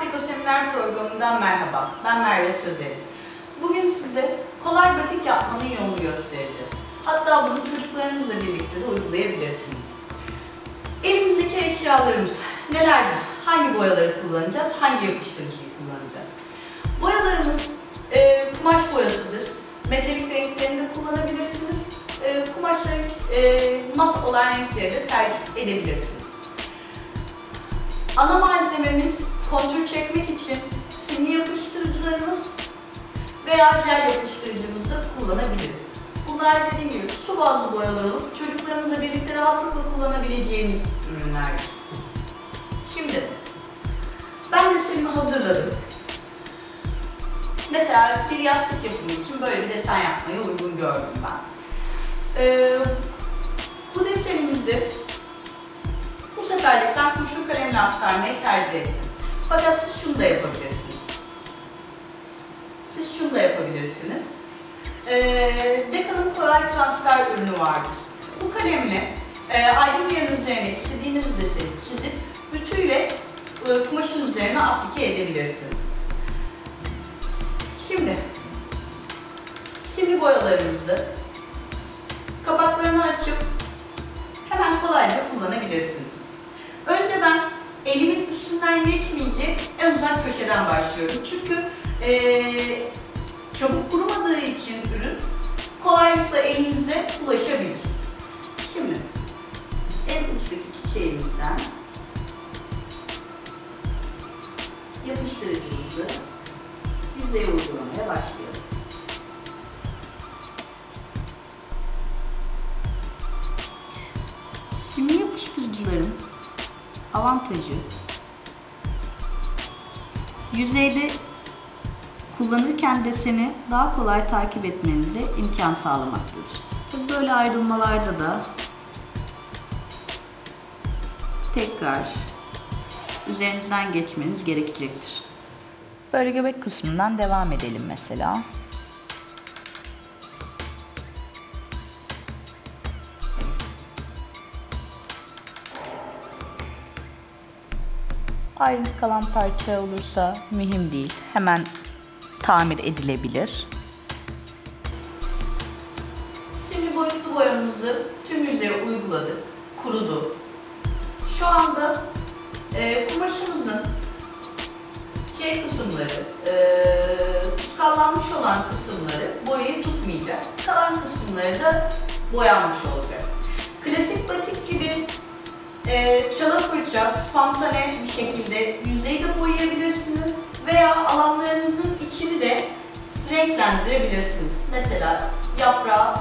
Deco Seminer programından merhaba. Ben Merve Sözeri. Bugün size kolay batik yapmanın yolunu göstereceğiz. Hatta bunu çocuklarınızla birlikte de uygulayabilirsiniz. Elimizdeki eşyalarımız nelerdir? Hangi boyaları kullanacağız? Hangi yapıştırıcıyı kullanacağız? Boyalarımız e, kumaş boyasıdır. Metalik renklerini kullanabilirsiniz. E, kumaş e, mat olan renkleri de tercih edebilirsiniz. Ana malzememiz kontür çekmek için simli yapıştırıcılarımız veya jel yapıştırıcımızı da kullanabiliriz. Bunlar dediğim gibi su bazlı boyalar olup çocuklarımızla birlikte rahatlıkla kullanabileceğimiz ürünlerdir. Şimdi ben resimimi hazırladım. Mesela bir yastık yapımı için böyle bir desen yapmayı uygun gördüm ben. Ee, bu desenimizi bu seferlik ben kurşun kalemle aktarmayı tercih ettim. Fakat siz şunu da yapabilirsiniz. Siz şunu da yapabilirsiniz. Ee, Deca'nın kolay transfer ürünü vardır. Bu kalemle e, ayrı bir yerin üzerine istediğiniz deseni çizip ütüyle e, kumaşın üzerine aplike edebilirsiniz. Şimdi simli boyalarınızı kapaklarını açıp hemen kolayca kullanabilirsiniz. Ben geçmeyecek en uzak köşeden başlıyorum. Çünkü eee, çabuk kurumadığı için ürün kolaylıkla elinize ulaşabilir. Şimdi en uçtaki çiçeğimizden yapıştırıcımızı yüzeye uygulamaya başlayalım. Simli yapıştırıcıların avantajı yüzeyde kullanırken deseni daha kolay takip etmenize imkan sağlamaktadır. Böyle ayrılmalarda da tekrar üzerinizden geçmeniz gerekecektir. Böyle göbek kısmından devam edelim mesela. Ayrılık kalan parça olursa mühim değil. Hemen tamir edilebilir. Şimdi boyutlu boyamızı tüm yüzeye uyguladık. Kurudu. Şu anda e, kumaşımızın şey kısımları, e, tutkallanmış olan kısımları boyayı tutmayacak. Kalan kısımları da boyanmış olacak. Klasik e, çala fırça, spontane bir şekilde yüzeyi de boyayabilirsiniz veya alanlarınızın içini de renklendirebilirsiniz. Mesela yaprağı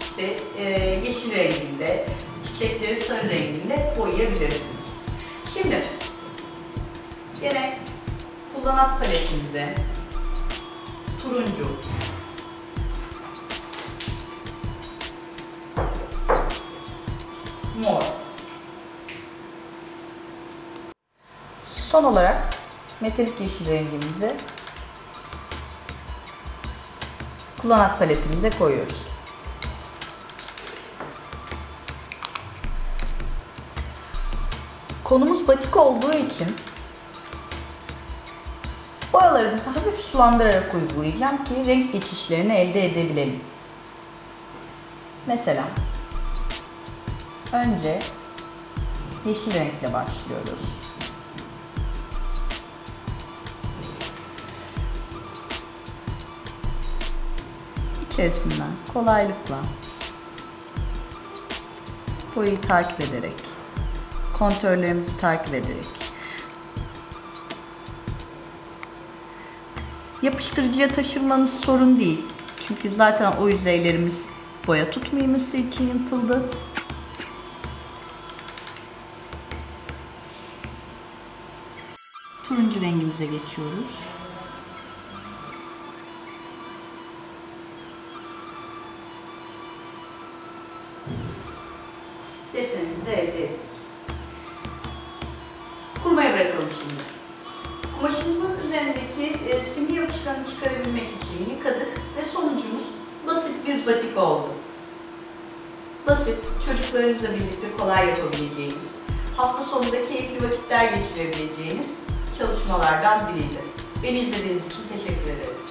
işte e, yeşil renginde, çiçekleri sarı renginde boyayabilirsiniz. Şimdi yine kullanat paletimize turuncu, Son olarak metalik yeşil rengimizi kullanat paletimize koyuyoruz. Konumuz batik olduğu için boyalarımızı hafif sulandırarak uygulayacağım ki renk geçişlerini elde edebilelim. Mesela önce yeşil renkle başlıyoruz. İçerisinden kolaylıkla boyayı takip ederek, kontörlerimizi takip ederek yapıştırıcıya taşırmanız sorun değil. Çünkü zaten o yüzeylerimiz boya tutmaması için yırtıldı. Turuncu rengimize geçiyoruz. Desenimizi elde ettik. Kurmaya bırakalım şimdi. Kumaşımızın üzerindeki e, simli yapışlarını çıkarabilmek için yıkadık ve sonucumuz basit bir batik oldu. Basit, çocuklarınızla birlikte kolay yapabileceğiniz, hafta sonunda keyifli vakitler geçirebileceğiniz çalışmalardan biriydi. Beni izlediğiniz için teşekkür ederim.